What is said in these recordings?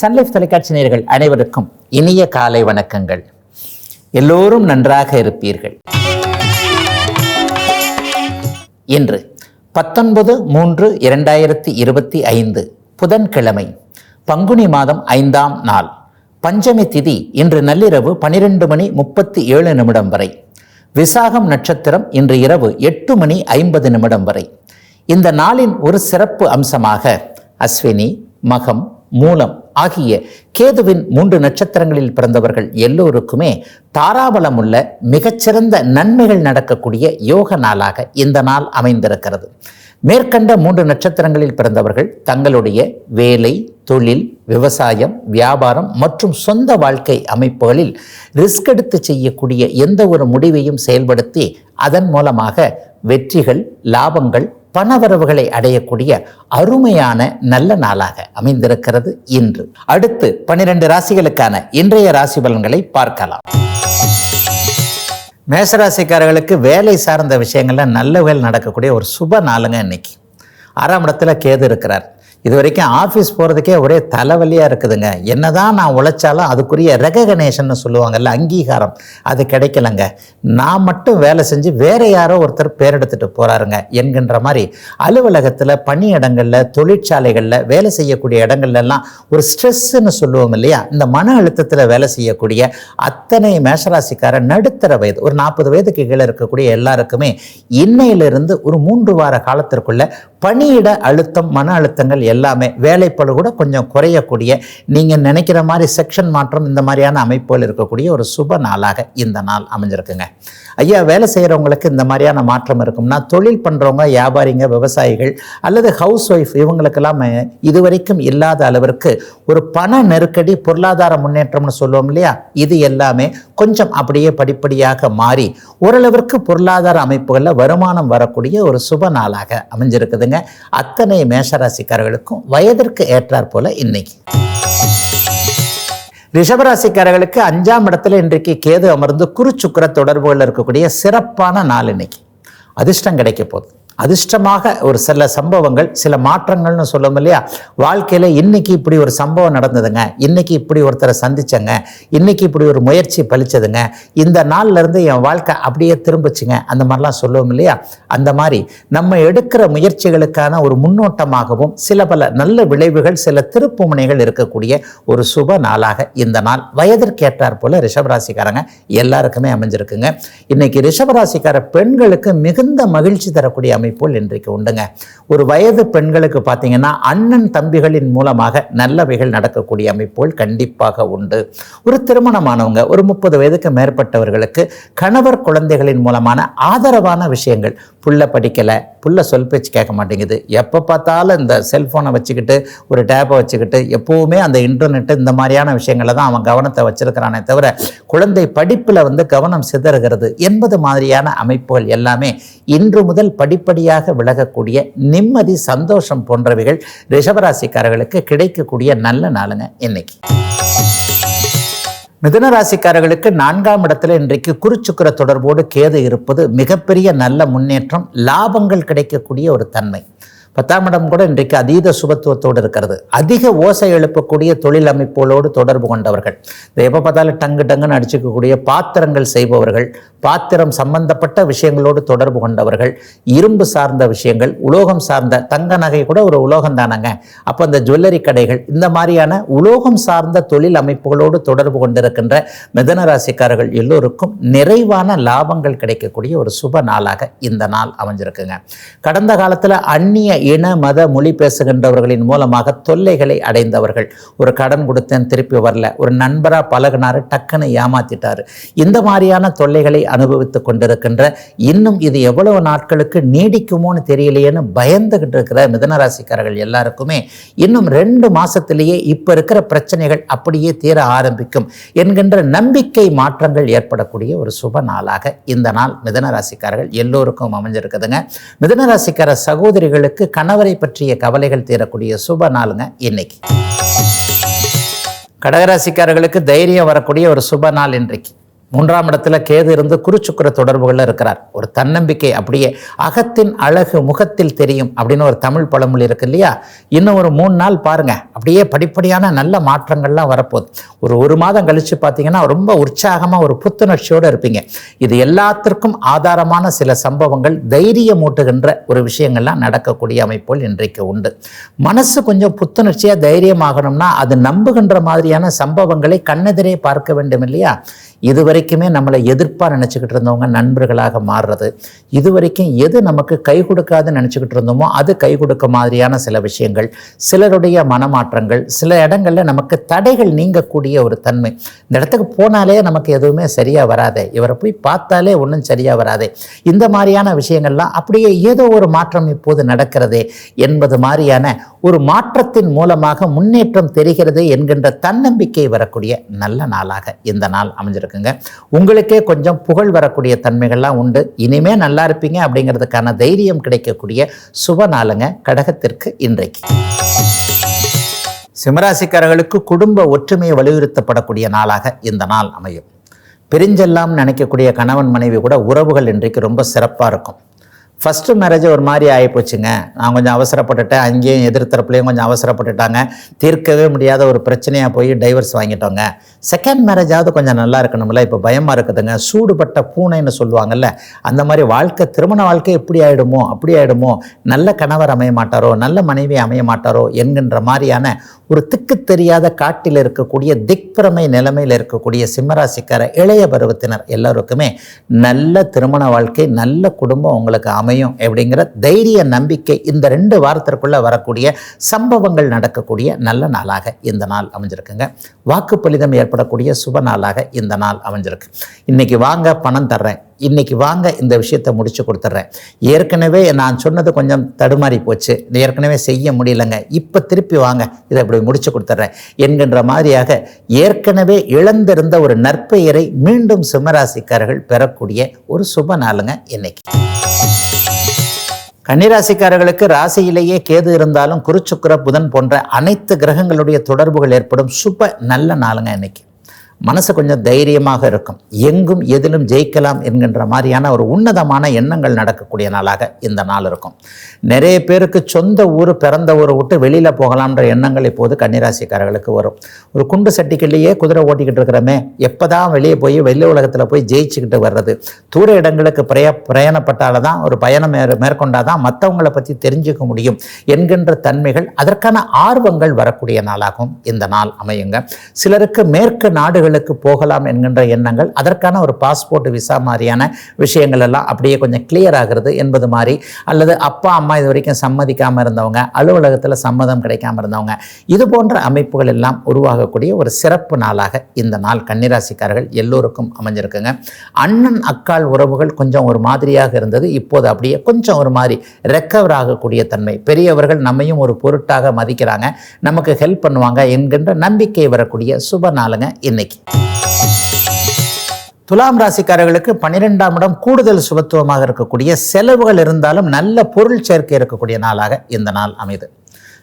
Sun Life தொலைக்காட்சி நேர்கள் அனைவருக்கும் இனிய காலை வணக்கங்கள். எல்லோரும் நன்றாக இருப்பீர்கள். இன்று பத்தொன்பது மூன்று இரண்டாயிரத்தி இருபத்தி ஐந்து புதன்கிழமை பங்குனி மாதம் ஐந்தாம் நாள். பஞ்சமி திதி இன்று நள்ளிரவு பனிரெண்டு மணி முப்பத்தி ஏழு நிமிடம் வரை. விசாகம் நட்சத்திரம் இன்று இரவு எட்டு மணி ஐம்பது நிமிடம் வரை. இந்த நாளின் ஒரு சிறப்பு அம்சமாக அஸ்வினி மகம் மூலம் ஆகிய கேதுவின் மூன்று நட்சத்திரங்களில் பிறந்தவர்கள் எல்லோருக்குமே தாராபலம் உள்ள மிகச்சிறந்த நன்மைகள் நடக்கக்கூடிய யோக நாளாக இந்த நாள் அமைந்திருக்கிறது. மேற்கண்ட மூன்று நட்சத்திரங்களில் பிறந்தவர்கள் தங்களுடைய வேலை தொழில் விவசாயம் வியாபாரம் மற்றும் சொந்த வாழ்க்கை அமைப்புகளில் ரிஸ்க் எடுத்து செய்யக்கூடிய எந்த ஒரு முடிவையும் செயல்படுத்தி அதன் மூலமாக வெற்றிகள் லாபங்கள் பணவரவுகளை அடையக்கூடிய அருமையான நல்ல நாளாக அமைந்திருக்கிறது இன்று. அடுத்து பனிரெண்டு ராசிகளுக்கான இன்றைய ராசி பலன்களை பார்க்கலாம். மேசராசிக்காரர்களுக்கு வேலை சார்ந்த விஷயங்கள்ல நல்லவைகள் நடக்கக்கூடிய ஒரு சுப நாளுங்க இன்னைக்கு. ஆறாம் இடத்துல கேது இருக்கிறார். இது வரைக்கும் ஆஃபீஸ் போகிறதுக்கே ஒரே தலைவலியாக இருக்குதுங்க. என்னதான் நான் உழைச்சாலும் அதுக்குரிய ரெககனேஷன் சொல்லுவாங்கல்ல அங்கீகாரம் அது கிடைக்கலங்க. நான் மட்டும் வேலை செஞ்சு வேற யாரோ ஒருத்தர் பேர் எடுத்துகிட்டு போகிறாருங்க என்கின்ற மாதிரி அலுவலகத்தில் பணியிடங்களில் தொழிற்சாலைகளில் வேலை செய்யக்கூடிய இடங்கள்லாம் ஒரு ஸ்ட்ரெஸ்ஸுன்னு சொல்லுவோம் இல்லையா? இந்த மன அழுத்தத்தில் வேலை செய்யக்கூடிய அத்தனை மேஷராசிக்கார நடுத்தர வயது ஒரு நாற்பது வயதுக்கு கீழே இருக்கக்கூடிய எல்லாருக்குமே இன்னையிலிருந்து ஒரு மூன்று வார காலத்திற்குள்ள பணியிட அழுத்தம் மன அழுத்தங்கள் எல்லாமே வேலைப்பளு கூட கொஞ்சம் குறையக்கூடிய நீங்கள் நினைக்கிற மாதிரி செக்ஷன் மாற்றம் இந்த மாதிரியான அமைப்புகள் இருக்கக்கூடிய ஒரு சுப நாளாக இந்த நாள் அமைஞ்சிருக்குங்க. ஐயா வேலை செய்கிறவங்களுக்கு இந்த மாதிரியான மாற்றம் இருக்கும்னா தொழில் பண்ணுறவங்க வியாபாரிங்க விவசாயிகள் அல்லது ஹவுஸ் ஒய்ஃப் இவங்களுக்கெல்லாம் இதுவரைக்கும் இல்லாத அளவிற்கு ஒரு பண நெருக்கடி பொருளாதார முன்னேற்றம்னு சொல்லுவோம் இல்லையா? இது எல்லாமே கொஞ்சம் அப்படியே படிப்படியாக மாறி ஓரளவிற்கு பொருளாதார அமைப்புகளில் வருமானம் வரக்கூடிய ஒரு சுப நாளாக அமைஞ்சிருக்குதுங்க. அத்தனை மேஷராசிக்காரர்களுக்கும் வயதிற்கு ஏற்றாற்போல் இன்னைக்கு. ரிஷபராசிக்காரர்களுக்கு அஞ்சாம் இடத்துல இன்றைக்கு கேது அமர்ந்து குருச்சுக்கர தொடர்புகள் இருக்கக்கூடிய சிறப்பான நாள் இன்னைக்கு. அதிர்ஷ்டம் கிடைக்க போகுது. அதிர்ஷ்டமாக ஒரு சில சம்பவங்கள் சில மாற்றங்கள்னு சொல்லுவோம் இல்லையா? வாழ்க்கையில் இன்னைக்கு இப்படி ஒரு சம்பவம் நடந்ததுங்க. இன்னைக்கு இப்படி ஒருத்தரை சந்திச்சங்க. இன்னைக்கு இப்படி ஒரு முயற்சி பழிச்சதுங்க. இந்த நாள்ல இருந்து என் வாழ்க்கை அப்படியே திரும்பிச்சுங்க. அந்த மாதிரிலாம் சொல்லுவோம் இல்லையா? அந்த மாதிரி நம்ம எடுக்கிற முயற்சிகளுக்கான ஒரு முன்னோட்டமாகவும் சில பல நல்ல விளைவுகள் சில திருப்பு முனைகள் இருக்கக்கூடிய ஒரு சுப நாளாக இந்த நாள் வயதிற்கேற்றார் போல ரிஷபராசிக்காரங்க எல்லாருக்குமே அமைஞ்சிருக்குங்க. இன்னைக்கு ரிஷபராசிக்கார பெண்களுக்கு மிகுந்த மகிழ்ச்சி தரக்கூடிய அமைப்புகள் இன்றைக்கு உண்டுங்க. ஒரு வயது பெண்களுக்கு பார்த்தீங்கன்னா அண்ணன் தம்பிகளின் மூலமாக நல்லவைகள் நடக்கக்கூடிய அமைப்புகள் கண்டிப்பாக உண்டு. ஒரு திருமணமானவங்க ஒரு முப்பது வயதுக்கு மேற்பட்டவர்களுக்கு கணவர் குழந்தைகளின் மூலமான ஆதரவான விஷயங்கள். புள்ள படிக்கலை புள்ள சொல் பேச்சு கேட்க மாட்டேங்குது. எப்போ பார்த்தாலும் இந்த செல்ஃபோனை வச்சுக்கிட்டு ஒரு டேப்பை வச்சுக்கிட்டு எப்போவுமே அந்த இன்டர்நெட்டு இந்த மாதிரியான விஷயங்களை தான் அவன் கவனத்தை வச்சிருக்கிறானே தவிர குழந்தை படிப்பில் வந்து கவனம் சிதறுகிறது. என்பது மாதிரியான அமைப்புகள் எல்லாமே இன்று முதல் படிப்படியாக விலகக்கூடிய நிம்மதி சந்தோஷம் போன்றவைகள் ரிஷபராசிக்காரர்களுக்கு கிடைக்கக்கூடிய நல்ல நாளுங்க இன்னைக்கு. மிதுன ராசிக்காரர்களுக்கு நான்காம் இடத்துல இன்றைக்கு குருச்சுக்கிர தொடர்போடு கேது இருப்பது மிகப்பெரிய நல்ல முன்னேற்றம் லாபங்கள் கிடைக்கக்கூடிய ஒரு தன்மை. பத்தாம் இடம் கூட இன்றைக்கு அதீத சுபத்துவத்தோடு இருக்கிறது. அதிக ஓசை எழுப்பக்கூடிய தொழில் அமைப்புகளோடு தொடர்பு கொண்டவர்கள். இந்த எப்போ பார்த்தாலும் டங்கு டங்குன்னு அடிச்சுக்கக்கூடிய பாத்திரங்கள் செய்பவர்கள் பாத்திரம் சம்பந்தப்பட்ட விஷயங்களோடு தொடர்பு கொண்டவர்கள் இரும்பு சார்ந்த விஷயங்கள் உலோகம் சார்ந்த தங்க நகை கூட ஒரு உலோகம் தானங்க. அப்போ இந்த ஜுவல்லரி கடைகள் இந்த மாதிரியான உலோகம் சார்ந்த தொழில் அமைப்புகளோடு தொடர்பு கொண்டிருக்கின்ற மிதன ராசிக்காரர்கள் எல்லோருக்கும் நிறைவான லாபங்கள் கிடைக்கக்கூடிய ஒரு சுப நாளாக இந்த நாள் அமைஞ்சிருக்குங்க. கடந்த காலத்தில் அந்நிய இன மத மொழி பேசுகின்றவர்களின் மூலமாக தொல்லைகளை அடைந்தவர்கள். ஒரு கடன் கொடுத்தேன் திருப்பி வரல. ஒரு நண்பராக பழகினாரு டக்குன்னு ஏமாத்திட்டாரு. இந்த மாதிரியான தொல்லைகளை அனுபவித்து கொண்டிருக்கின்ற இன்னும் இது எவ்வளவு நாட்களுக்கு நீடிக்குமோன்னு தெரியலையேன்னு பயந்துகிட்டு இருக்கிற மிதனராசிக்காரர்கள் எல்லாருக்குமே இன்னும் ரெண்டு மாசத்திலேயே இப்ப இருக்கிற பிரச்சனைகள் அப்படியே தீர ஆரம்பிக்கும் என்கின்ற நம்பிக்கை மாற்றங்கள் ஏற்படக்கூடிய ஒரு சுப நாளாக இந்த நாள் மிதனராசிக்காரர்கள் எல்லோருக்கும் அமைஞ்சிருக்குதுங்க. மிதனராசிக்கார சகோதரிகளுக்கு கணவரை பற்றிய கவலைகள் தீரக்கூடிய சுப நாளுங்க இன்னைக்கு. கடகராசிக்காரர்களுக்கு தைரியம் வரக்கூடிய ஒரு சுப நாள் இன்றைக்கு. மூன்றாம் இடத்துல கேது இருந்து குருச்சுக்குர தொடர்புகளில் இருக்கிறார். ஒரு தன்னம்பிக்கை அப்படியே அகத்தின் அழகு முகத்தில் தெரியும் அப்படின்னு ஒரு தமிழ் பழமொழி இருக்கு இல்லையா? இன்னும் ஒரு மூணு நாள் பாருங்க. அப்படியே படிப்படியான நல்ல மாற்றங்கள்லாம் வரப்போகுது. ஒரு ஒரு மாதம் கழிச்சு பார்த்தீங்கன்னா ரொம்ப உற்சாகமாக ஒரு புத்துணர்ச்சியோடு இருப்பீங்க. இது எல்லாத்திற்கும் ஆதாரமான சில சம்பவங்கள் தைரியமூட்டுகின்ற ஒரு விஷயங்கள்லாம் நடக்கக்கூடிய அமைப்புகள் இன்றைக்கு உண்டு. மனசு கொஞ்சம் புத்துணர்ச்சியாக தைரியமாகணும்னா அது நம்புகின்ற மாதிரியான சம்பவங்களை கண்ணெதிரே பார்க்க வேண்டும் இல்லையா? இதுவரை வரைக்குமே நம்மளை எதிர்ப்பாக நினச்சிக்கிட்டு இருந்தவங்க நண்பர்களாக மாறுறது. இது வரைக்கும் எது நமக்கு கை கொடுக்காதுன்னு நினச்சிக்கிட்டு இருந்தோமோ அது கை கொடுக்க மாதிரியான சில விஷயங்கள் சிலருடைய மனமாற்றங்கள் சில இடங்களில் நமக்கு தடைகள் நீங்கக்கூடிய ஒரு தன்மை. இந்த இடத்துக்கு போனாலே நமக்கு எதுவுமே சரியாக வராதே. இவரை போய் பார்த்தாலே ஒன்றும் சரியாக வராதே. இந்த மாதிரியான விஷயங்கள்லாம் அப்படியே ஏதோ ஒரு மாற்றம் இப்போது நடக்கிறதே என்பது மாதிரியான ஒரு மாற்றத்தின் மூலமாக முன்னேற்றம் தெரிகிறது என்கின்ற தன்னம்பிக்கை வரக்கூடிய நல்ல நாளாக இந்த நாள் அமைஞ்சிருக்குங்க. உங்களுக்கே கொஞ்சம் புகழ் வரக்கூடிய தன்மைகள்லாம் உண்டு. இனிமே நல்லா இருப்பீங்க அப்படிங்கிறதுக்கான தைரியம் கிடைக்கக்கூடிய சுப நாளுங்க கடகத்திற்கு இன்றைக்கு. சிம்மராசிக்காரர்களுக்கு குடும்ப ஒற்றுமையை வலியுறுத்தப்படக்கூடிய நாளாக இந்த நாள் அமையும். பிரிஞ்செல்லாம் நினைக்கக்கூடிய கணவன் மனைவி கூட உறவுகள் இன்றைக்கு ரொம்ப சிறப்பாக இருக்கும். ஃபஸ்ட்டு மேரேஜ் ஒரு மாதிரி ஆகிப்போச்சுங்க நான் கொஞ்சம் அவசரப்பட்டுட்டேன். அங்கேயும் எதிர்த்தரப்புலேயும் கொஞ்சம் அவசரப்பட்டுட்டாங்க. தீர்க்கவே முடியாத ஒரு பிரச்சனையாக போய் டைவர்ஸ் வாங்கிட்டோங்க. செகண்ட் மேரேஜாவது கொஞ்சம் நல்லா இருக்கணும்ல. இப்போ பயமாக இருக்குதுங்க. சூடுபட்ட பூனைன்னு சொல்லுவாங்கல்ல. அந்த மாதிரி வாழ்க்கை திருமண வாழ்க்கை எப்படி ஆகிடுமோ அப்படி ஆகிடுமோ நல்ல கணவர் அமைய மாட்டாரோ நல்ல மனைவி அமைய மாட்டாரோ என்கின்ற மாதிரியான ஒரு திக்கு தெரியாத காட்டில் இருக்கக்கூடிய திக்பிரமை நிலைமையில் இருக்கக்கூடிய சிம்மராசிக்கார இளைய பருவத்தினர் எல்லோருக்குமே நல்ல திருமண வாழ்க்கை நல்ல குடும்பம் உங்களுக்கு அமையும் அப்படிங்கிற தைரிய நம்பிக்கை இந்த ரெண்டு வாரத்திற்குள்ளே வரக்கூடிய சம்பவங்கள் நடக்கக்கூடிய நல்ல நாளாக இந்த நாள் அமைஞ்சிருக்குங்க. வாக்குப்பலிதம் ஏற்படக்கூடிய சுப நாளாக இந்த நாள் அமைஞ்சிருக்கு. இன்னைக்கு வாங்க பணம் தர்றேன். இன்னைக்கு வாங்க இந்த விஷயத்தை முடிச்சு கொடுத்துட்றேன் ஏற்கனவே நான் சொன்னது கொஞ்சம் தடுமாறி போச்சு. ஏற்கனவே செய்ய முடியலங்க. இப்போ திருப்பி வாங்க. இதை இப்படி முடிச்சு கொடுத்துட்றேன் என்கின்ற மாதிரியாக ஏற்கனவே இழந்திருந்த ஒரு நற்பெயரை மீண்டும் சிம்மராசிக்காரர்கள் பெறக்கூடிய ஒரு சுப நாளுங்க இன்னைக்கு. கன்னிராசிக்காரர்களுக்கு ராசியிலேயே கேது இருந்தாலும் குருச்சுக்கர புதன் போன்ற அனைத்து கிரகங்களுடைய தொடர்புகள் ஏற்படும். சூப்பர். நல்ல நாளுங்க இன்னைக்கு. மனசு கொஞ்சம் தைரியமாக இருக்கும். எங்கும் எதிலும் ஜெயிக்கலாம் என்கின்ற மாதிரியான ஒரு உன்னதமான எண்ணங்கள் நடக்கக்கூடிய நாளாக இந்த நாள் இருக்கும். நிறைய பேருக்கு சொந்த ஊர் பிறந்த ஊரை விட்டு வெளியில் போகலாம்ன்ற எண்ணங்கள் இப்போது கன்னிராசிக்காரர்களுக்கு வரும். ஒரு குண்டு சட்டிக்கிலேயே குதிரை ஓட்டிக்கிட்டு இருக்கிறோமே எப்போ தான் வெளியே போய் வெளி உலகத்தில் போய் ஜெயிச்சுக்கிட்டு வர்றது? தூர இடங்களுக்கு பிரய பிரயாணப்பட்டால தான் ஒரு பயணம் மேற் மேற்கொண்டால் தான் மற்றவங்களை பற்றி தெரிஞ்சுக்க முடியும் என்கின்ற தன்மைகள் அதற்கான ஆர்வங்கள் வரக்கூடிய நாளாகவும் இந்த நாள் அமையுங்க. சிலருக்கு மேற்கு நாடுகள் நாடுகளுக்கு போகலாம் என்கின்ற எண்ணங்கள் அதற்கான ஒரு பாஸ்போர்ட் விசா மாதிரியான விஷயங்கள் எல்லாம் அப்படியே கொஞ்சம் கிளியர் ஆகிறது என்பது மாதிரி அல்லது அப்பா அம்மா இது வரைக்கும் சம்மதிக்காமல் இருந்தவங்க அலுவலகத்தில் சம்மதம் கிடைக்காம இருந்தவங்க இது போன்ற அமைப்புகள் எல்லாம் உருவாகக்கூடிய ஒரு சிறப்பு நாளாக இந்த நாள் கன்னிராசிக்காரர்கள் எல்லோருக்கும் அமைஞ்சிருக்குங்க. அண்ணன் அக்கால் உறவுகள் கொஞ்சம் ஒரு மாதிரியாக இருந்தது இப்போது அப்படியே கொஞ்சம் ஒரு மாதிரி ரெக்கவர் ஆகக்கூடிய தன்மை. பெரியவர்கள் நம்மையும் ஒரு பொருட்டாக மதிக்கிறாங்க நமக்கு ஹெல்ப் பண்ணுவாங்க என்கின்ற நம்பிக்கை வரக்கூடிய சுப நாளுங்க இன்னைக்கு. துலாம் ராசிக்காரர்களுக்கு பன்னிரெண்டாம் இடம் கூடுதல் சுபத்துவமாக இருக்கக்கூடிய செலவுகள் இருந்தாலும் நல்ல பொருள் சேர்க்கை இருக்கக்கூடிய நாளாக இந்த நாள் அமைது.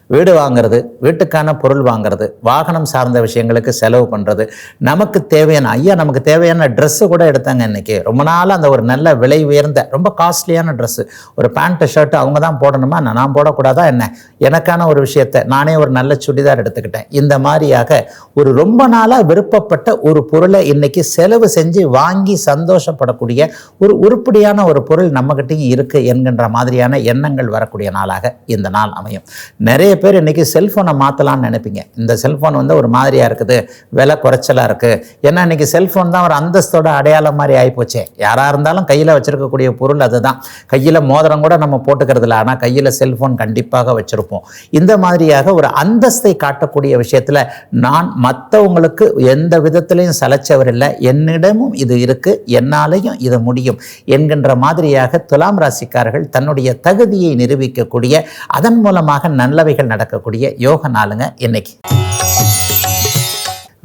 வீடு வாங்குறது வீட்டுக்கான பொருள் வாங்குறது வாகனம் சார்ந்த விஷயங்களுக்கு செலவு பண்ணுறது நமக்கு தேவையான ஐயா நமக்கு தேவையான ட்ரெஸ்ஸு கூட எடுத்தாங்க இன்றைக்கி ரொம்ப நாளாக அந்த ஒரு நல்ல விலை உயர்ந்த ரொம்ப காஸ்ட்லியான ட்ரெஸ்ஸு ஒரு பேண்ட்டு ஷர்ட்டு அவங்க தான் போடணுமா? நான் நான் போடக்கூடாதா என்ன? எனக்கான ஒரு விஷயத்தை நானே ஒரு நல்ல சுடிதார் எடுத்துக்கிட்டேன். இந்த மாதிரியாக ஒரு ரொம்ப நாளாக விருப்பப்பட்ட ஒரு பொருளை இன்றைக்கி செலவு செஞ்சு வாங்கி சந்தோஷப்படக்கூடிய ஒரு உருப்படியான ஒரு பொருள் நம்மகிட்டையும் இருக்குது என்கின்ற மாதிரியான எண்ணங்கள் வரக்கூடிய நாளாக இந்த நாள் அமையும். நிறைய பேர் இன்றைக்கி செல்ஃபோனை மாற்றலான்னு நினைப்பீங்க. இந்த செல்ஃபோன் வந்து ஒரு மாதிரியாக இருக்குது விலை குறைச்சலாக இருக்குது ஏன்னா இன்றைக்கி செல்ஃபோன் தான் ஒரு அந்தஸ்தோட அடையாளம் மாதிரி ஆகிப்போச்சே யாராக இருந்தாலும் கையில் வச்சுருக்கக்கூடிய பொருள் அதுதான். கையில் மோதிரம் கூட நம்ம போட்டுக்கிறது ஆனால் கையில் செல்ஃபோன் கண்டிப்பாக வச்சுருப்போம். இந்த மாதிரியாக ஒரு அந்தஸ்தை காட்டக்கூடிய விஷயத்தில் நான் மற்றவங்களுக்கு எந்த விதத்துலையும் சலைச்சவர் இல்லை என்னிடமும் இது இருக்குது என்னாலையும் இது முடியும் என்கின்ற மாதிரியாக துலாம் ராசிக்காரர்கள் தன்னுடைய தகுதியை நிரூபிக்கக்கூடிய அதன் மூலமாக நல்லவைகள் நடக்கக்கூடிய யோக நாளுங்க இன்னைக்கு.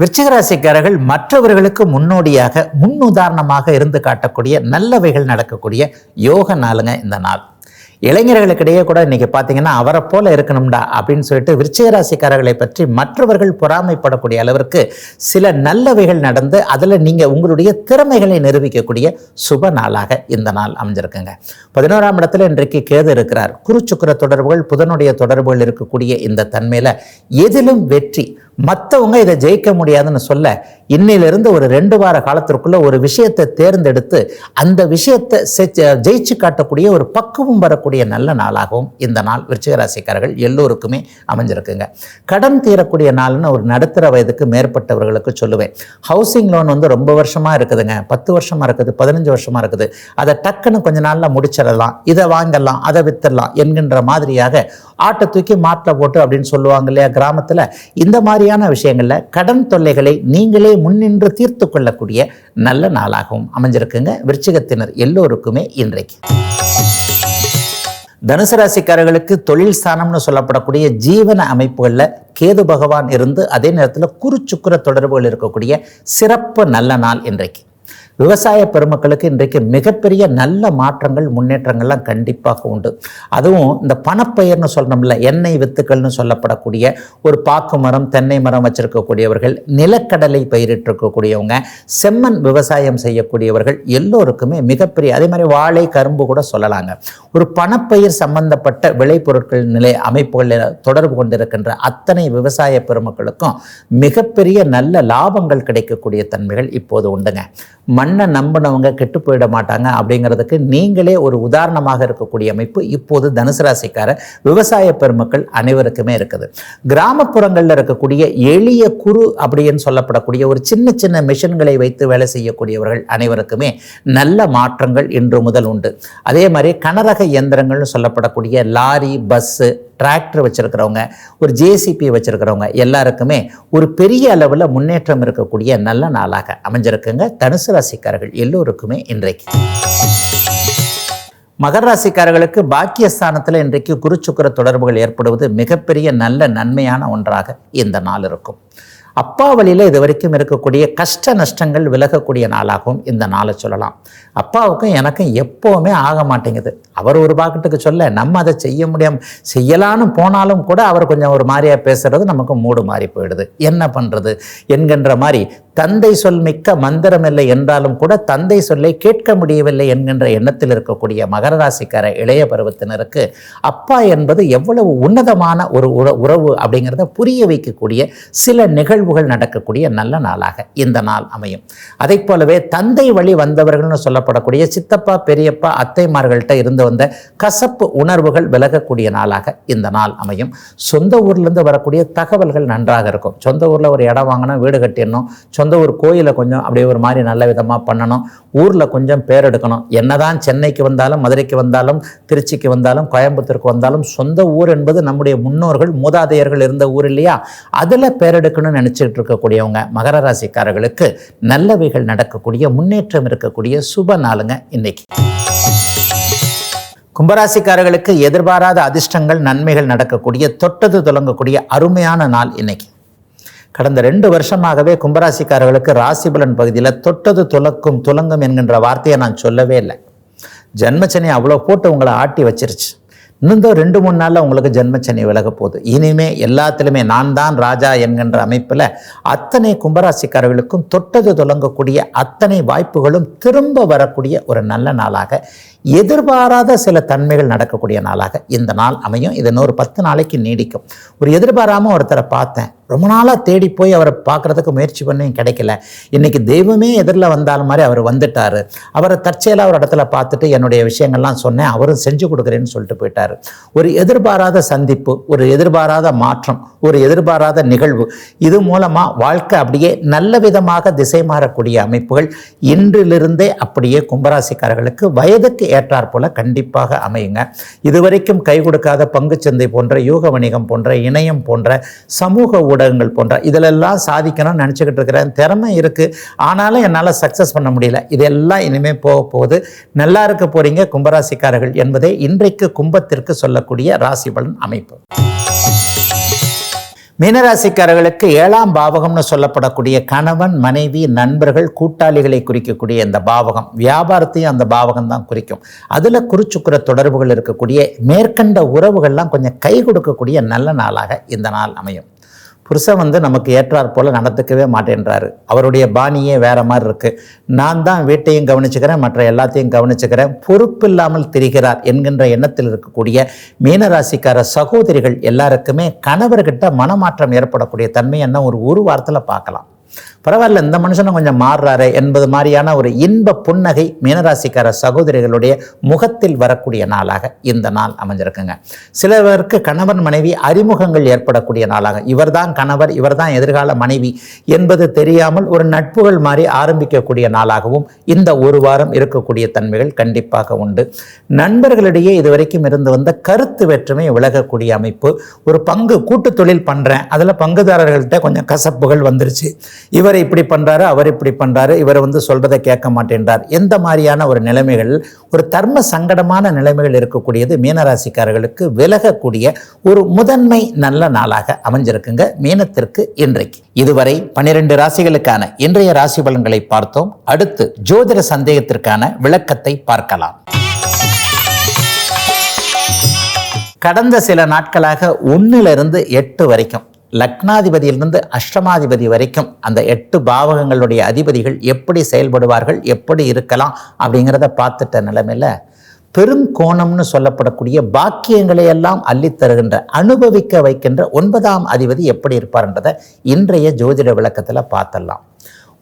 விருச்சிகராசிக்காரர்கள் மற்றவர்களுக்கு முன்னோடியாக முன்னுதாரணமாக இருந்து காட்டக்கூடிய நல்லவைகள் நடக்கக்கூடிய யோக நாளுங்க இந்த நாள். இளைஞர்களுக்கிடையே கூட இன்னைக்கு பார்த்தீங்கன்னா அவரை போல இருக்கணும்டா அப்படின்னு சொல்லிட்டு விருச்சிகராசிக்காரர்களை பற்றி மற்றவர்கள் பொறாமைப்படக்கூடிய அளவிற்கு சில நல்லவைகள் நடந்து அதில் நீங்கள் உங்களுடைய திறமைகளை நிரூபிக்கக்கூடிய சுப நாளாக இந்த நாள் அமைஞ்சிருக்குங்க. பதினோராம் இடத்துல இன்றைக்கு கேது இருக்கிறார். குருச்சுக்கர தொடர்புகள் புதனுடைய தொடர்புகள் இருக்கக்கூடிய இந்த தன்மையில் எதிலும் வெற்றி. மற்றவங்க இதை ஜெயிக்க முடியாதுன்னு சொல்ல இன்னிலிருந்து ஒரு ரெண்டு வார காலத்திற்குள்ள ஒரு விஷயத்தை தேர்ந்தெடுத்து அந்த விஷயத்தை ஜெயிச்சு காட்டக்கூடிய ஒரு பக்குவம் வரக்கூடிய நல்ல நாளாகவும் இந்த நாள் விருச்சிகராசிக்காரர்கள் எல்லோருக்குமே அமைஞ்சிருக்குங்க. கடன் தீரக்கூடிய நாள்னு ஒரு நடுத்தர வயதுக்கு மேற்பட்டவர்களுக்கு சொல்லுவேன். ஹவுசிங் லோன் வந்து ரொம்ப வருஷமா இருக்குதுங்க. பத்து வருஷமா இருக்குது பதினஞ்சு வருஷமா இருக்குது. அதை டக்குன்னு கொஞ்ச நாள்ல முடிச்சிடலாம். இதை வாங்கலாம் அதை வித்துடலாம் என்கின்ற மாதிரியாக ஆட்டை தூக்கி மாட்டில் போட்டு அப்படின்னு சொல்லுவாங்க இல்லையா கிராமத்துல. இந்த மாதிரியான விஷயங்கள்ல கடன் தொல்லைகளை நீங்களே முன்னின்று தீர்த்து கொள்ளக்கூடிய நல்ல நாளாகவும் அமைஞ்சிருக்குங்க. விருச்சிகத்தினர் எல்லோருக்குமே இன்றைக்கு. தனுசு ராசிக்காரர்களுக்கு தொழில் ஸ்தானம்னு சொல்லப்படக்கூடிய ஜீவன அமைப்புகளில் கேது பகவான் இருந்து அதே நேரத்தில் குருச்சுக்குர தொடர்புகள் இருக்கக்கூடிய சிறப்பு நல்ல நாள் இன்றைக்கு. விவசாய பெருமக்களுக்கு இன்றைக்கு மிகப்பெரிய நல்ல மாற்றங்கள் முன்னேற்றங்கள்லாம் கண்டிப்பாக உண்டு. அதுவும் இந்த பணப்பயிர்னு சொல்கிறோம்ல எண்ணெய் வித்துக்கள்னு சொல்லப்படக்கூடிய ஒரு பாக்கு மரம் தென்னை மரம் வச்சிருக்கக்கூடியவர்கள் நிலக்கடலை பயிரிட்டிருக்கக்கூடியவங்க செம்மண் விவசாயம் செய்யக்கூடியவர்கள் எல்லோருக்குமே மிகப்பெரிய அதே மாதிரி வாழை கரும்பு கூட சொல்லலாங்க. ஒரு பணப்பயிர் சம்பந்தப்பட்ட விளைபொருட்கள் நிலை அமைப்புகளில் தொடர்பு கொண்டிருக்கின்ற அத்தனை விவசாய பெருமக்களுக்கும் மிகப்பெரிய நல்ல லாபங்கள் கிடைக்கக்கூடிய தன்மைகள் இப்போது உண்டுங்க. மண்ணை நம்பினவங்க கெட்டு போயிட மாட்டாங்க அப்படிங்கிறதுக்கு நீங்களே ஒரு உதாரணமாக இருக்கக்கூடிய அமைப்பு இப்போது தனுசு ராசிக்கார விவசாய பெருமக்கள் அனைவருக்குமே இருக்குது. கிராமப்புறங்களில் இருக்கக்கூடிய எளிய குறு அப்படின்னு சொல்லப்படக்கூடிய ஒரு சின்ன சின்ன மிஷின்களை வைத்து வேலை செய்யக்கூடியவர்கள் அனைவருக்குமே நல்ல மாற்றங்கள் இன்று முதல் உண்டு. அதே மாதிரி கனரக இயந்திரங்கள்னு சொல்லப்படக்கூடிய லாரி பஸ்ஸு டிராக்டர் வச்சிருக்கிறவங்க ஒரு ஜேசிபி வச்சிருக்கிறவங்க எல்லாருக்குமே ஒரு பெரிய அளவில் முன்னேற்றம் இருக்கக்கூடிய நல்ல நாளாக அமைஞ்சிருக்குங்க. தனுசு ராசிக்காரர்கள் எல்லோருக்குமே இன்றைக்கு. மகர ராசிக்காரர்களுக்கு பாக்கியஸ்தானத்தில் இன்றைக்கு குருச்சுக்கர தொடர்புகள் ஏற்படுவது மிகப்பெரிய நல்ல நன்மையான ஒன்றாக இந்த நாள் இருக்கும். அப்பா வழியில் இது வரைக்கும் இருக்கக்கூடிய கஷ்ட நஷ்டங்கள் விலகக்கூடிய நாளாகவும் இந்த நாளை சொல்லலாம். அப்பாவுக்கும் எனக்கும் எப்போவுமே ஆக மாட்டேங்குது. அவர் ஒரு பாக்கெட்டுக்கு சொல்ல நம்ம அதை செய்ய முடியாம செய்யலான்னு போனாலும் கூட அவர் கொஞ்சம் ஒரு மாதிரியா பேசுறது நமக்கு மூடு மாறி போயிடுது. என்ன பண்ணுறது என்கின்ற மாதிரி தந்தை சொல் மிக்க மந்திரம் இல்லை என்றாலும் கூட தந்தை சொல்லை கேட்க முடியவில்லை என்கின்ற எண்ணத்தில் இருக்கக்கூடிய மகர ராசிக்கார இளைய பருவத்தினருக்கு அப்பா என்பது எவ்வளவு உன்னதமான ஒரு உறவு அப்படிங்கிறத புரிய வைக்கக்கூடிய சில நிகழ்வுகள் நடக்கக்கூடிய நல்ல நாளாக இந்த நாள் அமையும். அதை போலவே தந்தை வழி வந்தவர்கள்னு சொல்லப்படக்கூடிய சித்தப்பா பெரியப்பா அத்தைமார்கள்ட்ட இருந்து வந்த கசப்பு உணர்வுகள் விலகக்கூடிய நாளாக இந்த நாள் அமையும். சொந்த ஊர்லேருந்து வரக்கூடிய தகவல்கள் நன்றாக இருக்கும். சொந்த ஊரில் ஒரு இடம் வாங்கணும் வீடு கட்டிடணும். சொந்த ஊர் கோயிலை கொஞ்சம் அப்படியே ஒரு மாதிரி நல்ல விதமாக பண்ணணும். ஊரில் கொஞ்சம் பேர் எடுக்கணும். என்னதான் சென்னைக்கு வந்தாலும் மதுரைக்கு வந்தாலும் திருச்சிக்கு வந்தாலும் கோயம்புத்தூருக்கு வந்தாலும் சொந்த ஊர் என்பது நம்முடைய முன்னோர்கள் மூதாதையர்கள் இருந்த ஊர் இல்லையா? அதில் பேரெடுக்கணும்னு நினச்சிட்டு இருக்கக்கூடியவங்க மகர ராசிக்காரர்களுக்கு நல்லவைகள் நடக்கக்கூடிய முன்னேற்றம் இருக்கக்கூடிய சுப நாளுங்க இன்னைக்கு. கும்பராசிக்காரர்களுக்கு எதிர்பாராத அதிர்ஷ்டங்கள் நன்மைகள் நடக்கக்கூடிய தொட்டது தொடங்கக்கூடிய அருமையான நாள் இன்னைக்கு. கடந்த ரெண்டு வருஷமாகவே கும்பராசிக்காரர்களுக்கு ராசிபலன் பகுதியில் தொட்டது துலக்கும் துலங்கும் என்கின்ற வார்த்தையை நான் சொல்லவே இல்லை. ஜென்மச்சனி அவ்வளோ போட்டு உங்களை ஆட்டி வச்சிருச்சு. இன்னும் ரெண்டு மூணு நாளில் உங்களுக்கு ஜென்மச்சனி விலக போகுது. இனிமே எல்லாத்துலேயுமே நான் தான் ராஜா என்கின்ற அமைப்பில் அத்தனை கும்பராசிக்காரர்களுக்கும் தொட்டது தொடங்கக்கூடிய அத்தனை வாய்ப்புகளும் திரும்ப வரக்கூடிய ஒரு நல்ல நாளாக எதிர்பாராத சில தன்மைகள் நடக்கக்கூடிய நாளாக இந்த நாள் அமையும். இது இன்னொரு பத்து நாளைக்கு நீடிக்கும். ஒரு எதிர்பாராமல் ஒருத்தரை பார்த்தேன். ரொம்ப நாளாக தேடி போய் அவரை பார்க்கறதுக்கு முயற்சி பண்ணியும் கிடைக்கல. இன்னைக்கு தெய்வமே எதிரில் வந்தாலும் மாதிரி அவர் வந்துட்டார். அவரை தற்செயலாக ஒரு இடத்துல பார்த்துட்டு என்னுடைய விஷயங்கள்லாம் சொன்னேன் அவரும் செஞ்சு கொடுக்குறேன்னு சொல்லிட்டு போயிட்டார். ஒரு எதிர்பாராத சந்திப்பு ஒரு எதிர்பாராத மாற்றம் ஒரு எதிர்பாராத நிகழ்வு இது மூலமாக வாழ்க்கை அப்படியே நல்ல விதமாக திசை மாறக்கூடிய அமைப்புகள் இன்றிலிருந்தே அப்படியே கும்பராசிக்காரர்களுக்கு வயதுக்கு ஏற்றாற்போல் கண்டிப்பாக அமையுங்க. இதுவரைக்கும் கை கொடுக்காத பங்குச்சந்தை போன்ற யூக வணிகம் போன்ற இணையம் போன்ற சமூக ஊடக ஊடகங்கள் போன்ற இதிலெல்லாம் சாதிக்கணும்னு நினச்சிக்கிட்டு இருக்கிறேன். திறமை இருக்குது ஆனாலும் என்னால் சக்ஸஸ் பண்ண முடியல. இதெல்லாம் இனிமேல் போக போகுது. நல்லா இருக்க போறீங்க கும்பராசிக்காரர்கள் என்பதே இன்றைக்கு கும்பத்திற்கு சொல்லக்கூடிய ராசி பலன் அமைப்பு. மீனராசிக்காரர்களுக்கு ஏழாம் பாவகம்னு சொல்லப்படக்கூடிய கணவன் மனைவி நண்பர்கள் கூட்டாளிகளை குறிக்கக்கூடிய இந்த பாவகம் வியாபாரத்தையும் அந்த பாவகம் தான் குறிக்கும். அதில் குறுச்சுக்குற தொடர்புகள் இருக்கக்கூடிய மேற்கண்ட உறவுகள்லாம் கொஞ்சம் கை கொடுக்கக்கூடிய நல்ல நாளாக இந்த நாள் அமையும். புருஷன் வந்து நமக்கு ஏற்றாற் போல் நடந்துக்கவே மாட்டேன்றாரு. அவருடைய பாணியே வேற மாதிரி இருக்கு. நான் தான் வீட்டையும் கவனிச்சுக்கிறேன் மற்ற எல்லாத்தையும் கவனிச்சுக்கிறேன். பொறுப்பு இல்லாமல் திரிகிறார் என்கின்ற எண்ணத்தில் இருக்கக்கூடிய மீனராசிக்கார சகோதரிகள் எல்லாருக்குமே கணவர்கிட்ட மனமாற்றம் ஏற்படக்கூடிய தன்மை என்ன? ஒரு ஒரு வாரத்தில் பார்க்கலாம். பரவாயில்ல இந்த மனுஷனை கொஞ்சம் மாறுறாரு என்பது மாதிரியான ஒரு இன்ப புன்னகை மீனராசிக்கார சகோதரிகளுடைய முகத்தில் வரக்கூடிய நாளாக இந்த நாள் அமைஞ்சிருக்குங்க. சிலவருக்கு கணவன் மனைவி அறிமுகங்கள் ஏற்படக்கூடிய நாளாக. இவர்தான் கணவர் இவர்தான் எதிர்கால மனைவி என்பது தெரியாமல் ஒரு நட்புகள் மாதிரி ஆரம்பிக்கக்கூடிய நாளாகவும் இந்த ஒரு வாரம் இருக்கக்கூடிய தன்மைகள் கண்டிப்பாக உண்டு. நண்பர்களிடையே இதுவரைக்கும் இருந்து வந்த கருத்து வேற்றுமை விலகக்கூடிய அமைப்பு. ஒரு பங்கு கூட்டு தொழில் பண்ணுறேன் அதில் பங்குதாரர்கள்ட்ட கொஞ்சம் கசப்புகள் வந்துருச்சு. இவர் இவர் இப்படி பண்ணுறாரு அவர் இப்படி பண்ணுறாரு இவர் வந்து சொல்கிறத கேட்க மாட்டேன்றார். எந்த மாதிரியான ஒரு நிலைமைகள் ஒரு தர்ம சங்கடமான நிலைமைகள் இருக்கக்கூடியது மீனராசிக்காரர்களுக்கு விலகக்கூடிய ஒரு முதன்மை நல்ல நாளாக அமைஞ்சிருக்குங்க. மீனத்திற்கு இன்றைக்கு. இதுவரை பனிரெண்டு ராசிகளுக்கான இன்றைய ராசி பலன்களை பார்த்தோம். அடுத்து ஜோதிட சந்தேகத்திற்கான விளக்கத்தை பார்க்கலாம். கடந்த சில நாட்களாக ஒன்றிலிருந்து எட்டு வரைக்கும் லக்னாதிபதியிலிருந்து அஷ்டமாதிபதி வரைக்கும் அந்த எட்டு பாவகங்களுடைய அதிபதிகள் எப்படி செயல்படுவார்கள் எப்படி இருக்கலாம் அப்படிங்கிறத பார்த்துட்ட நிலைமையில் பெருங்கோணம்னு சொல்லப்படக்கூடிய பாக்கியங்களை எல்லாம் அள்ளித்தருகின்ற அனுபவிக்க வைக்கின்ற ஒன்பதாம் அதிபதி எப்படி இருப்பார்ன்றதை இன்றைய ஜோதிட விளக்கத்தில் பார்த்தலாம்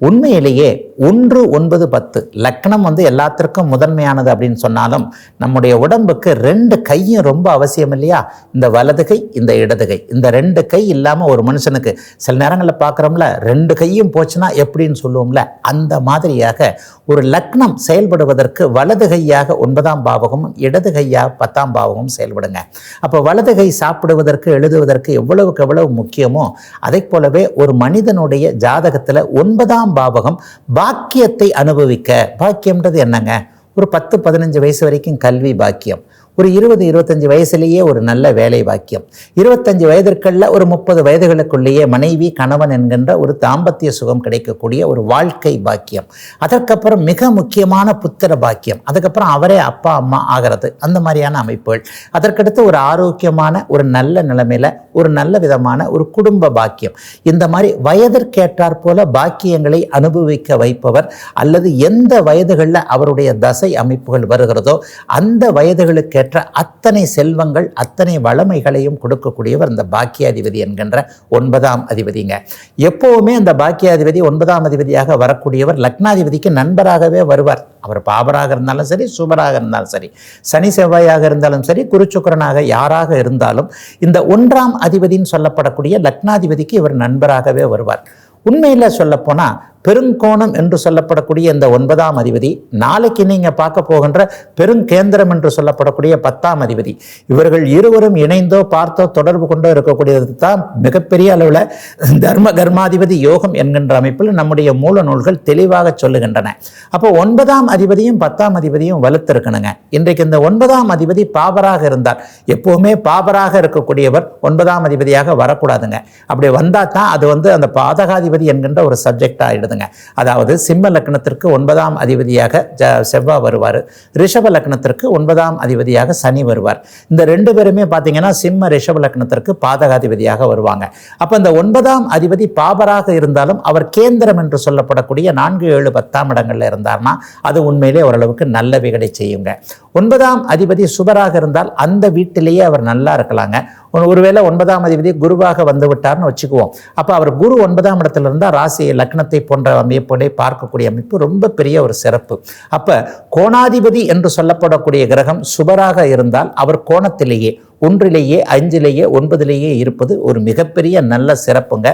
உண்மையிலேயே ஒன்று ஒன்பது பத்து. லக்னம் வந்து எல்லாத்திற்கும் முதன்மையானது அப்படின்னு சொன்னாலும் நம்முடைய உடம்புக்கு ரெண்டு கையும் ரொம்ப அவசியம் இல்லையா? இந்த வலது கை இந்த இடது கை. இந்த ரெண்டு கை இல்லாமல் ஒரு மனுஷனுக்கு சில நேரங்களில் பார்க்குறோம்ல ரெண்டு கையும் போச்சுன்னா எப்படின்னு சொல்லுவோம்ல? அந்த மாதிரியாக ஒரு லக்னம் செயல்படுவதற்கு வலது கையாக ஒன்பதாம் பாவகமும் இடது கையாக பத்தாம் பாவகமும் செயல்படுங்க. அப்போ வலது கை சாப்பிடுவதற்கு எழுதுவதற்கு எவ்வளவுக்கு எவ்வளவு முக்கியமோ அதை போலவே ஒரு மனிதனுடைய ஜாதகத்தில் ஒன்பதாம் பாவகம் பாக்கியத்தை அனுபவிக்க. பாக்கியம்ன்றது என்னங்க? ஒரு பத்து பதினஞ்சு வயசு வரைக்கும் கல்வி பாக்கியம். ஒரு இருபது இருபத்தஞ்சி வயசுலேயே ஒரு நல்ல வேலை வாக்கியம் இருபத்தஞ்சு வயதிற்குள்ள ஒரு முப்பது வயதுகளுக்குள்ளேயே மனைவி கணவன் என்கின்ற ஒரு தாம்பத்திய சுகம் கிடைக்கக்கூடிய ஒரு வாழ்க்கை பாக்கியம். அதற்கப்புறம் மிக முக்கியமான புத்திர பாக்கியம். அதுக்கப்புறம் அவரே அப்பா அம்மா ஆகிறது. அந்த மாதிரியான அமைப்புகள். அதற்கடுத்து ஒரு ஆரோக்கியமான ஒரு நல்ல நிலைமையில ஒரு நல்ல விதமான ஒரு குடும்ப பாக்கியம். இந்த மாதிரி வயதிற்கேற்றாற் போல பாக்கியங்களை அனுபவிக்க வைப்பவர் அல்லது எந்த வயதுகளில் அவருடைய தசை அமைப்புகள் வருகிறதோ அந்த வயதுகளுக்கு பெற்ற அத்தனை செல்வங்கள் அத்தனை வளமைகளையும் கொடுக்கக்கூடியவர் இந்த பாக்கியாதிபதி என்கின்ற ஒன்பதாம் அதிபதிங்க. எப்போவுமே அந்த பாக்கியாதிபதி ஒன்பதாம் அதிபதியாக வரக்கூடியவர் லக்னாதிபதிக்கு நண்பராகவே வருவார். அவர் பாபராக இருந்தாலும் சரி சுபராக இருந்தாலும் சரி சனி செவ்வாயாக இருந்தாலும் சரி குருச்சுக்கரனாக யாராக இருந்தாலும் இந்த ஒன்றாம் அதிபதின்னு சொல்லப்படக்கூடிய லக்னாதிபதிக்கு இவர் நண்பராகவே வருவார். உண்மையில் சொல்லப்போனால் பெருங்கோணம் என்று சொல்லப்படக்கூடிய இந்த ஒன்பதாம் அதிபதி நாளைக்கு நீங்கள் பார்க்க போகின்ற பெருங்கேந்திரம் என்று சொல்லப்படக்கூடிய பத்தாம் அதிபதி. இவர்கள் இருவரும் இணைந்தோ பார்த்தோ தொடர்பு கொண்டோ இருக்கக்கூடியது தான் மிகப்பெரிய அளவில் தர்ம கர்மாதிபதி யோகம் என்கின்ற அமைப்பில் நம்முடைய மூல நூல்கள் தெளிவாக சொல்லுகின்றன. அப்போ ஒன்பதாம் அதிபதியும் பத்தாம் அதிபதியும் வலுத்திருக்கணுங்க. இன்றைக்கு இந்த ஒன்பதாம் அதிபதி பாபராக இருந்தார். எப்போவுமே பாபராக இருக்கக்கூடியவர் ஒன்பதாம் அதிபதியாக வரக்கூடாதுங்க. அப்படி வந்தால் தான் அது வந்து அந்த பாதகாதிபதி என்கின்ற ஒரு சப்ஜெக்ட் ஆகிடுது வருதுங்க. அதாவது சிம்ம லக்னத்திற்கு ஒன்பதாம் அதிபதியாக ஜ செவ்வாய் வருவார். ரிஷப லக்னத்திற்கு ஒன்பதாம் அதிபதியாக சனி வருவார். இந்த ரெண்டு பேருமே பார்த்தீங்கன்னா சிம்ம ரிஷப லக்னத்திற்கு பாதகாதிபதியாக வருவாங்க. அப்போ இந்த ஒன்பதாம் அதிபதி பாபராக இருந்தாலும் அவர் கேந்திரம் என்று சொல்லப்படக்கூடிய நான்கு ஏழு பத்தாம் இடங்கள்ல இருந்தார்னா அது உண்மையிலே ஓரளவுக்கு நல்லவைகளை செய்யுங்க. ஒன்பதாம் அதிபதி சுபராக இருந்தால் அந்த வீட்டிலேயே அவர் நல்லா இருக்கலாங்க. ஒருவேளை ஒன்பதாம் அதிபதி குருவாக வந்துவிட்டார்னு வச்சுக்குவோம். அப்போ அவர் குரு ஒன்பதாம் இடத்துல இருந்தால் ராசி லக்னத்தை போன்ற அமைப்புகளை பார்க்கக்கூடிய அமைப்பு ரொம்ப பெரிய ஒரு சிறப்பு. அப்போ கோணாதிபதி என்று சொல்லப்படக்கூடிய கிரகம் சுபராக இருந்தால் அவர் கோணத்திலேயே ஒன்றிலேயே அஞ்சிலேயே ஒன்பதிலேயே இருப்பது ஒரு மிகப்பெரிய நல்ல சிறப்புங்க.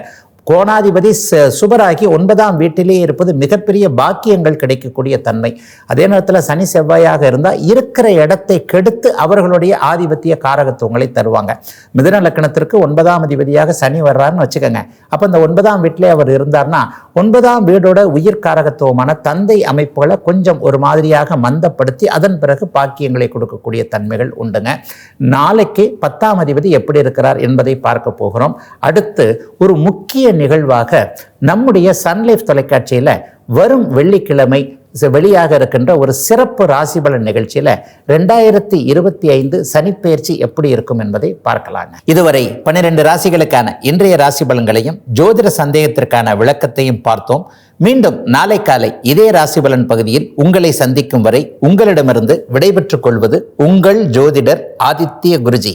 கோணாதிபதி ச- சுபராகி ஒன்பதாம் வீட்டிலே இருப்பது மிகப்பெரிய பாக்கியங்கள் கிடைக்கக்கூடிய தன்மை. அதே நேரத்தில் சனி செவ்வாயாக இருந்தால் இருக்கிற இடத்தை கெடுத்து அவர்களுடைய ஆதிபத்திய காரகத்துவங்களை தருவாங்க. மிதன லக்கணத்திற்கு ஒன்பதாம் அதிபதியாக சனி வர்றாருன்னு வச்சுக்கோங்க. அப்போ இந்த ஒன்பதாம் வீட்டிலே அவர் இருந்தார்னா ஒன்பதாம் வீடோட உயிர் காரகத்துவமான தந்தை அமைப்புகளை கொஞ்சம் ஒரு மாதிரியாக மந்தப்படுத்தி அதன் பிறகு பாக்கியங்களை கொடுக்கக்கூடிய தன்மைகள் உண்டுங்க. நாளைக்கு பத்தாம் அதிபதி எப்படி இருக்கிறார் என்பதை பார்க்க போகிறோம். அடுத்து ஒரு முக்கிய நிகழ்வாக நம்முடைய சன்லைஃப் தொலைக்காட்சியில் வரும் வெள்ளிக்கிழமை வெளியாக இருக்கின்ற ஒரு சிறப்பு ராசி பலன் நிகழ்ச்சியில ரெண்டாயிரத்தி இருபத்தி ஐந்து சனிப்பெயர்ச்சி எப்படி இருக்கும் என்பதை பார்க்கலாங்க. இதுவரை பன்னிரெண்டு ராசிகளுக்கான இன்றைய ராசி பலன்களையும் ஜோதிட சந்தேகத்திற்கான விளக்கத்தையும் பார்த்தோம். மீண்டும் நாளை காலை இதே ராசி பலன் பகுதியில் உங்களை சந்திக்கும் வரை உங்களிடமிருந்து விடைபெற்றுக் கொள்வது உங்கள் ஜோதிடர் ஆதித்ய குருஜி.